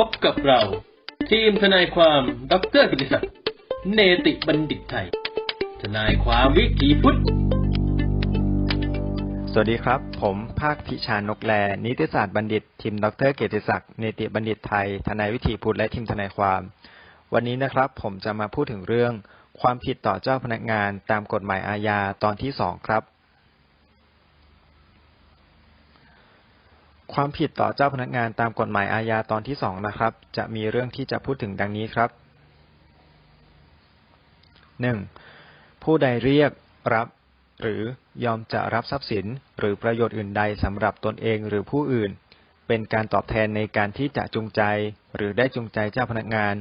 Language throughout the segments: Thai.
พบกับเรา ทีมทนายความดรกิติศักดิ์เนติบัณฑิตไทย ทนายความวิถีพุทธ สวัสดีครับ ผมภาคพิชานกแล นิติศาสตร์บัณฑิต ทีมดรเกียรติศักดิ์เนติบัณฑิตไทย ทนายวิถีพุทธและทีมทนายความ วันนี้นะครับ ผมจะมาพูดถึงเรื่อง ความผิดต่อเจ้าพนักงานตามกฎหมายอาญาตอนที่สองครับ ความผิดต่อเจ้าพนักงานตามกฎหมายอาญาตอนที่สองนะครับ จะมีเรื่องที่จะพูดถึงดังนี้ครับหนึ่งผู้ใดเรียกรับ หรือยอมจะรับทรัพย์สิน หรือประโยชน์อื่นใดสำหรับตนเองหรือผู้อื่น เป็นการตอบแทนในการที่จะจูงใจ หรือได้จูงใจเจ้าพนักงาน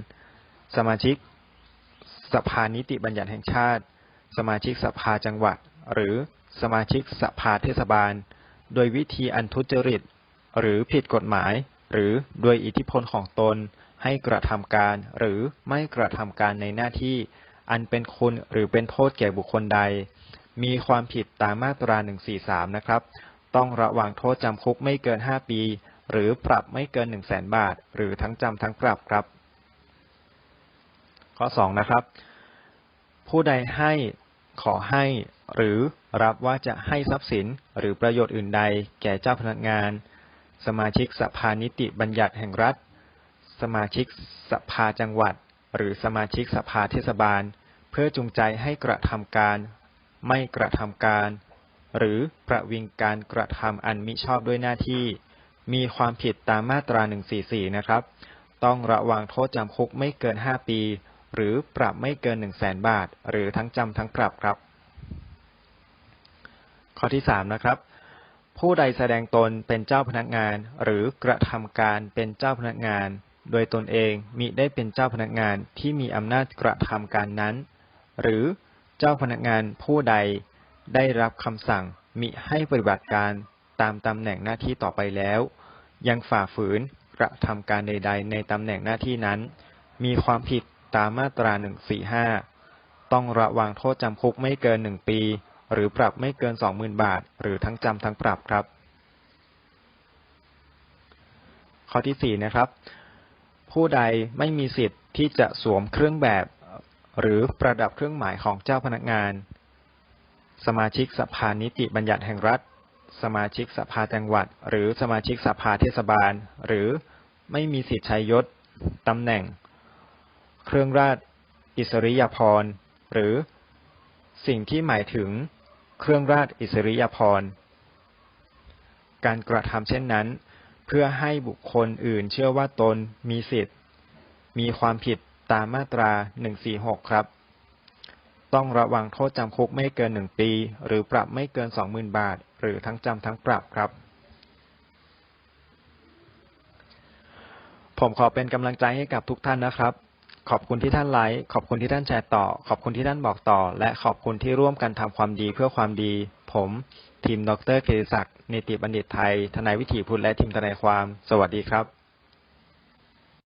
สมาชิก สภานิติบัญญัติแห่งชาติ สมาชิกสภาจังหวัด หรือสมาชิกสภาเทศบาล โดยวิธีอันทุจริต หรือผิดกฎหมาย หรือโดยอิทธิพลของตน ให้กระทำการ หรือไม่กระทำการในหน้าที่ อันเป็นคุณหรือเป็นโทษแก่บุคคลใด มีความผิดตามมาตรา 143 นะครับ ต้องระวังโทษจำคุกไม่เกิน 5 ปี หรือปรับไม่เกิน 1 0 0 0 0แบาท หรือทั้งจำทั้งปรับครับ ข้อ 2 นะครับ ผู้ใดให้ขอให้หรือรับว่าจะให้ทรัพย์สินหรือประโยชน์อื่นใด แก่เจ้าพนักงาน สมาชิกสภานิติบัญญัติแห่งรัฐ สมาชิกสภาจังหวัด หรือสมาชิกสภาเทศบาล เพื่อจูงใจให้กระทำการ ไม่กระทำการ หรือประวิงการกระทำอันมิชอบด้วยหน้าที่ มีความผิดตามมาตรา 144 นะครับ ต้องระวังโทษจำคุกไม่เกิน 5 ปี หรือปรับไม่เกิน 1 0 0 0 0แบาท หรือทั้งจำทั้งปรับครับ ข้อที่ 3 นะครับ ผู้ใดแสดงตนเป็นเจ้าพนักงาน หรือกระทำการเป็นเจ้าพนักงาน โดยตนเองมิได้เป็นเจ้าพนักงานที่มีอำนาจกระทำการนั้น หรือเจ้าพนักงานผู้ใดได้รับคำสั่งมิให้ปฏิบัติการตามตำแหน่งหน้าที่ต่อไปแล้ว ยังฝ่าฝืนกระทำการใด ๆ ในตำแหน่งหน้าที่นั้น มีความผิดตามมาตรา 145 ต้องระวังโทษจำคุกไม่เกิน1ปี หรือปรับไม่เกิน 20,000 บาท หรือทั้งจำทั้งปรับครับ ข้อที่ 4 นะครับ ผู้ใดไม่มีสิทธิ์ที่จะสวมเครื่องแบบ หรือประดับเครื่องหมายของเจ้าพนักงาน สมาชิกสภานิติบัญญัติแห่งรัฐ สมาชิกสภาจังหวัด หรือสมาชิกสภาเทศบาล หรือไม่มีสิทธิ์ใช้ยศตำแหน่ง เครื่องราชอิสริยาภรณ์ หรือสิ่งที่หมายถึง เครื่องราชอิสริยาภรณ์ การกระทำเช่นนั้น เพื่อให้บุคคลอื่นเชื่อว่าตนมีสิทธิ์ มีความผิดตามมาตรา 146 ครับ ต้องระวังโทษจำคุกไม่เกิน1ปี หรือปรับไม่เกิน 20,000 บาท หรือทั้งจำทั้งปรับครับ ผมขอเป็นกำลังใจให้กับทุกท่านนะครับ ขอบคุณที่ท่านไลค์ ขอบคุณที่ท่านแชร์ต่อ ขอบคุณที่ท่านบอกต่อ และขอบคุณที่ร่วมกันทำความดีเพื่อความดี ผม ทีมดรเกติศักดิ์นิติบัณฑิตไทย ทนายวิถีพุทธและทีมทนายความ สวัสดีครับ